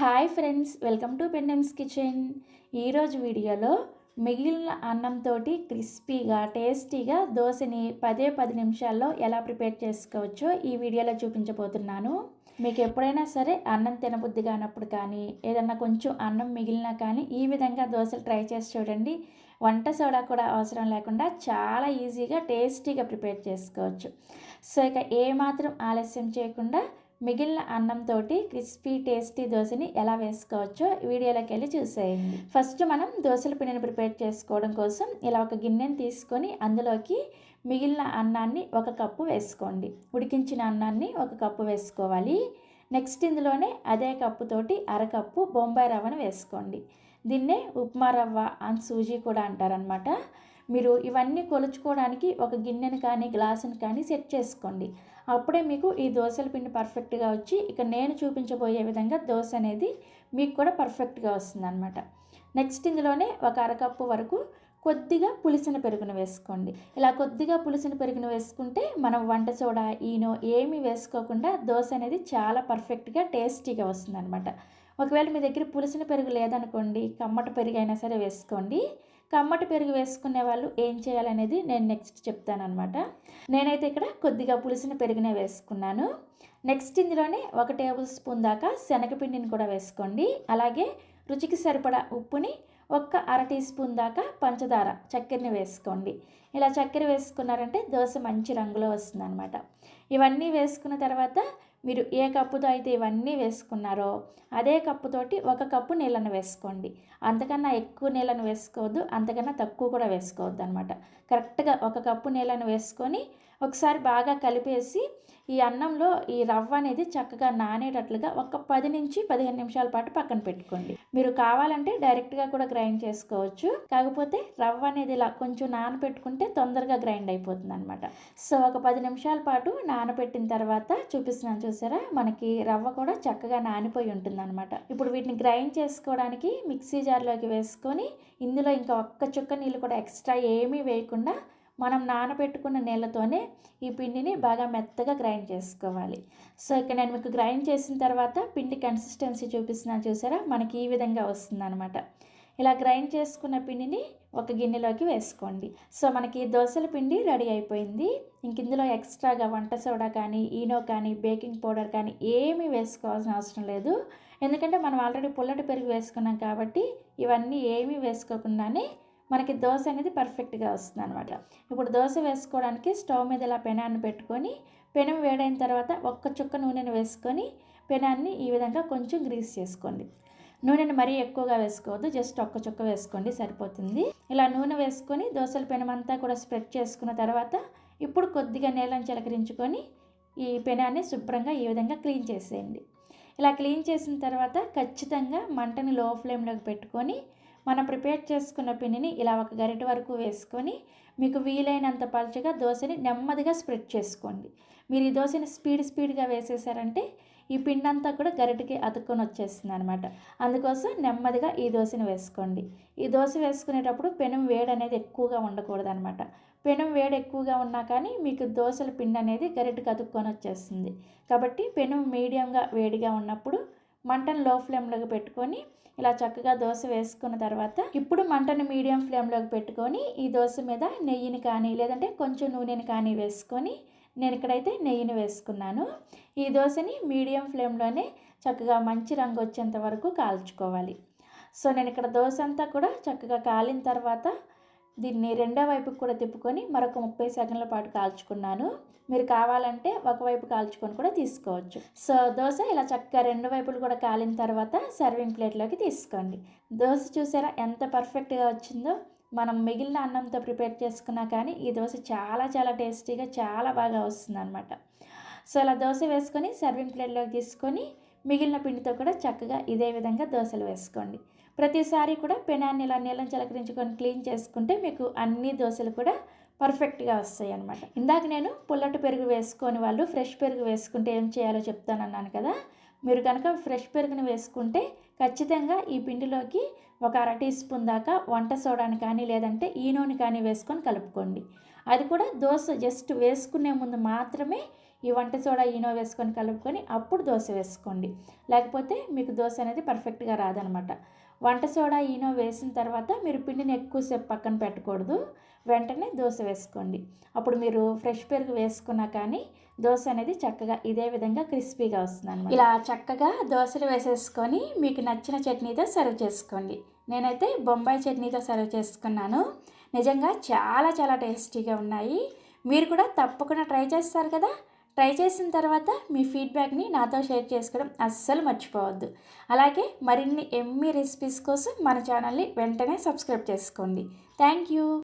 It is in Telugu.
హాయ్ ఫ్రెండ్స్ వెల్కమ్ టు పెండమ్స్ కిచెన్. ఈరోజు వీడియోలో మిగిలిన అన్నంతో క్రిస్పీగా టేస్టీగా దోశని పదే పది నిమిషాల్లో ఎలా ప్రిపేర్ చేసుకోవచ్చో ఈ వీడియోలో చూపించబోతున్నాను. మీకు ఎప్పుడైనా సరే అన్నం తినబుద్ధి కానప్పుడు కానీ ఏదన్నా కొంచెం అన్నం మిగిలినా కానీ ఈ విధంగా దోశలు ట్రై చేసి చూడండి. వంట సోడా కూడా అవసరం లేకుండా చాలా ఈజీగా టేస్టీగా ప్రిపేర్ చేసుకోవచ్చు. సో ఇక ఏమాత్రం ఆలస్యం చేయకుండా మిగిలిన అన్నంతో క్రిస్పీ టేస్టీ దోశని ఎలా వేసుకోవచ్చో వీడియోలోకి వెళ్ళి చూసేయండి. ఫస్ట్ మనం దోశల పిండిని ప్రిపేర్ చేసుకోవడం కోసం ఇలా ఒక గిన్నెని తీసుకొని అందులోకి మిగిలిన అన్నాన్ని ఒక కప్పు వేసుకోండి. ఉడికించిన అన్నాన్ని ఒక కప్పు వేసుకోవాలి. నెక్స్ట్ ఇందులోనే అదే కప్పుతోటి అరకప్పు బొంబాయి రవ్వను వేసుకోండి. దీన్నే ఉప్మా రవ్వ అని సూజీ కూడా అంటారనమాట మీరు ఇవన్నీ కొలుచుకోవడానికి ఒక గిన్నెను కానీ గ్లాసును కానీ సెట్ చేసుకోండి. అప్పుడే మీకు ఈ దోశల పిండి పర్ఫెక్ట్గా వచ్చి ఇక నేను చూపించబోయే విధంగా దోశ అనేది మీకు కూడా పర్ఫెక్ట్గా వస్తుంది అనమాట నెక్స్ట్ ఇందులోనే ఒక అరకప్పు వరకు కొద్దిగా పులిసిన పెరుగును వేసుకోండి. ఇలా కొద్దిగా పులిసిన పెరుగును వేసుకుంటే మనం వంట సోడా ఈనో ఏమీ వేసుకోకుండా దోశ అనేది చాలా పర్ఫెక్ట్గా టేస్టీగా వస్తుంది అనమాట ఒకవేళ మీ దగ్గర పులిసిన పెరుగు లేదనుకోండి కమ్మట పెరుగు అయినా సరే వేసుకోండి. కమ్మటి పెరుగు వేసుకునే వాళ్ళు ఏం చేయాలనేది నేను నెక్స్ట్ చెప్తాను అనమాట నేనైతే ఇక్కడ కొద్దిగా పులిసిన పెరుగునే వేసుకున్నాను. నెక్స్ట్ ఇందులోనే ఒక టేబుల్ స్పూన్ దాకా శనగపిండిని కూడా వేసుకోండి. అలాగే రుచికి సరిపడా ఉప్పుని ఒక్క అర టీ స్పూన్ దాకా పంచదార చక్కెరని వేసుకోండి. ఇలా చక్కెర వేసుకున్నారంటే దోశ మంచి రంగులో వస్తుంది అనమాట ఇవన్నీ వేసుకున్న తర్వాత మీరు ఏ కప్పుతో అయితే ఇవన్నీ వేసుకున్నారో అదే కప్పుతోటి ఒక కప్పు నీళ్ళను వేసుకోండి. అంతకన్నా ఎక్కువ నీళ్ళను వేసుకోవద్దు అంతకన్నా తక్కువ కూడా వేసుకోవద్దు అనమాట కరెక్ట్గా ఒక కప్పు నీళ్ళను వేసుకొని ఒకసారి బాగా కలిపేసి ఈ అన్నంలో ఈ రవ్వ అనేది చక్కగా నానేటట్లుగా ఒక పది నుంచి పదిహేను నిమిషాల పాటు పక్కన పెట్టుకోండి. మీరు కావాలంటే డైరెక్ట్గా కూడా గ్రైండ్ చేసుకోవచ్చు. కాకపోతే రవ్వ అనేది ఇలా కొంచెం నానబెట్టుకుంటే తొందరగా గ్రైండ్ అయిపోతుంది అనమాట సో ఒక పది నిమిషాల పాటు నానబెట్టిన తర్వాత చూపిస్తున్నాను చూసారా? మనకి రవ్వ కూడా చక్కగా నానిపోయి ఉంటుంది అనమాట ఇప్పుడు వీటిని గ్రైండ్ చేసుకోవడానికి మిక్సీ జార్లోకి వేసుకొని ఇందులో ఇంకా ఒక్క చుక్క నీళ్ళు కూడా ఎక్స్ట్రా ఏమీ వేయకుండా మనం నానబెట్టుకున్న నీళ్ళతోనే ఈ పిండిని బాగా మెత్తగా గ్రైండ్ చేసుకోవాలి. సో ఇక్కడ నేను మీకు గ్రైండ్ చేసిన తర్వాత పిండి కన్సిస్టెన్సీ చూపిస్తున్నాను చూసారా? మనకి ఈ విధంగా వస్తుందన్నమాట. ఇలా గ్రైండ్ చేసుకున్న పిండిని ఒక గిన్నెలోకి వేసుకోండి. సో మనకి దోశల పిండి రెడీ అయిపోయింది. ఇంక ఇందులో ఎక్స్ట్రాగా వంట సోడా కానీ ఈనో కానీ బేకింగ్ పౌడర్ కానీ ఏమీ వేసుకోవాల్సిన అవసరం లేదు. ఎందుకంటే మనం ఆల్రెడీ పుల్లటి పెరుగు వేసుకున్నాం కాబట్టి ఇవన్నీ ఏమీ వేసుకోకుండానే మనకి దోశ అనేది పర్ఫెక్ట్గా వస్తుంది అనమాట ఇప్పుడు దోశ వేసుకోవడానికి స్టవ్ మీద ఇలా పెనాన్ని పెట్టుకొని పెనం వేడైన తర్వాత ఒక్క చుక్క నూనెను వేసుకొని పెనాన్ని ఈ విధంగా కొంచెం గ్రీస్ చేసుకోండి. నూనెను మరీ ఎక్కువగా వేసుకోవద్దు జస్ట్ ఒక్క చుక్క వేసుకోండి సరిపోతుంది. ఇలా నూనె వేసుకొని దోశల పెనం అంతా కూడా స్ప్రెడ్ చేసుకున్న తర్వాత ఇప్పుడు కొద్దిగా నీళ్ళని చిలకరించుకొని ఈ పెనాన్ని శుభ్రంగా ఈ విధంగా క్లీన్ చేసేయండి. ఇలా క్లీన్ చేసిన తర్వాత ఖచ్చితంగా మంటని లో ఫ్లేమ్లోకి పెట్టుకొని మనం ప్రిపేర్ చేసుకున్న పిండిని ఇలా ఒక గరిట వరకు వేసుకొని మీకు వీలైనంత పలుచగా దోశని నెమ్మదిగా స్ప్రెడ్ చేసుకోండి. మీరు ఈ దోశని స్పీడ్ స్పీడ్గా వేసేసారంటే ఈ పిండి అంతా కూడా గరిటకి అతుక్కొని వచ్చేస్తుంది అనమాట అందుకోసం నెమ్మదిగా ఈ దోశని వేసుకోండి. ఈ దోశ వేసుకునేటప్పుడు పెనం వేడి అనేది ఎక్కువగా ఉండకూడదు అనమాట పెనం వేడి ఎక్కువగా ఉన్నా కానీ మీకు దోశల పిండి అనేది గరిటకి అతుక్కొని వచ్చేస్తుంది. కాబట్టి పెనం మీడియంగా వేడిగా ఉన్నప్పుడు మంటను లో ఫ్లేమ్లోకి పెట్టుకొని ఇలా చక్కగా దోశ వేసుకున్న తర్వాత ఇప్పుడు మంటను మీడియం ఫ్లేమ్లోకి పెట్టుకొని ఈ దోశ మీద నెయ్యిని కానీ లేదంటే కొంచెం నూనెని కానీ వేసుకొని నేను ఇక్కడైతే నెయ్యిని వేసుకున్నాను. ఈ దోశని మీడియం ఫ్లేమ్లోనే చక్కగా మంచి రంగు వచ్చేంత వరకు కాల్చుకోవాలి. సో నేను ఇక్కడ దోశ అంతా కూడా చక్కగా కాలిన తర్వాత దీన్ని రెండో వైపుకి కూడా తిప్పుకొని మరొక ముప్పై సెకండ్ల పాటు కాల్చుకున్నాను. మీరు కావాలంటే ఒకవైపు కాల్చుకొని కూడా తీసుకోవచ్చు. సో దోశ ఇలా చక్కగా రెండు వైపులు కూడా కాలిన తర్వాత సర్వింగ్ ప్లేట్లోకి తీసుకోండి. దోశ చూసారా ఎంత పర్ఫెక్ట్గా వచ్చిందో? మనం మిగిలిన అన్నంతో ప్రిపేర్ చేసుకున్నా కానీ ఈ దోశ చాలా చాలా టేస్టీగా చాలా బాగా వస్తుంది అనమాట సో ఇలా దోశ వేసుకొని సర్వింగ్ ప్లేట్లోకి తీసుకొని మిగిలిన పిండితో కూడా చక్కగా ఇదే విధంగా దోశలు వేసుకోండి. ప్రతిసారి కూడా పెనాన్ని ఇలా నీళ్ళని చిలకరించుకొని క్లీన్ చేసుకుంటే మీకు అన్ని దోశలు కూడా పర్ఫెక్ట్గా వస్తాయి అనమాట ఇందాక నేను పుల్లటి పెరుగు వేసుకొని వాళ్ళు ఫ్రెష్ పెరుగు వేసుకుంటే ఏం చేయాలో చెప్తానన్నాను కదా మీరు కనుక ఫ్రెష్ పెరుగుని వేసుకుంటే ఖచ్చితంగా ఈ పిండిలోకి ఒక అర టీ స్పూన్ దాకా వంట సోడాని కానీ లేదంటే ఈనోని కానీ వేసుకొని కలుపుకోండి. అది కూడా దోశ జస్ట్ వేసుకునే ముందు మాత్రమే ఈ వంట సోడా ఈనో వేసుకొని కలుపుకొని అప్పుడు దోశ వేసుకోండి. లేకపోతే మీకు దోశ అనేది పర్ఫెక్ట్గా రాదనమాట వంట సోడా ఈనో వేసిన తర్వాత మీరు పిండిని ఎక్కువసేపు పక్కన పెట్టకూడదు. వెంటనే దోశ వేసుకోండి. అప్పుడు మీరు ఫ్రెష్ పెరుగు వేసుకున్నా కానీ దోశ అనేది చక్కగా ఇదే విధంగా క్రిస్పీగా వస్తుంది ఇలా చక్కగా దోశలు వేసేసుకొని మీకు నచ్చిన చట్నీతో సర్వ్ చేసుకోండి. నేనైతే బొంబాయి చట్నీతో సర్వ్ చేసుకున్నాను. నిజంగా చాలా చాలా టేస్టీగా ఉన్నాయి. మీరు కూడా తప్పకుండా ట్రై చేస్తారు కదా. ట్రై చేసిన తర్వాత మీ ఫీడ్బ్యాక్ని నాతో షేర్ చేసుకోవడం అస్సలు మర్చిపోవద్దు. అలాగే మరిన్ని ఎమ్మీ రెసిపీస్ కోసం మన ఛానల్ని వెంటనే సబ్స్క్రైబ్ చేసుకోండి. Thank you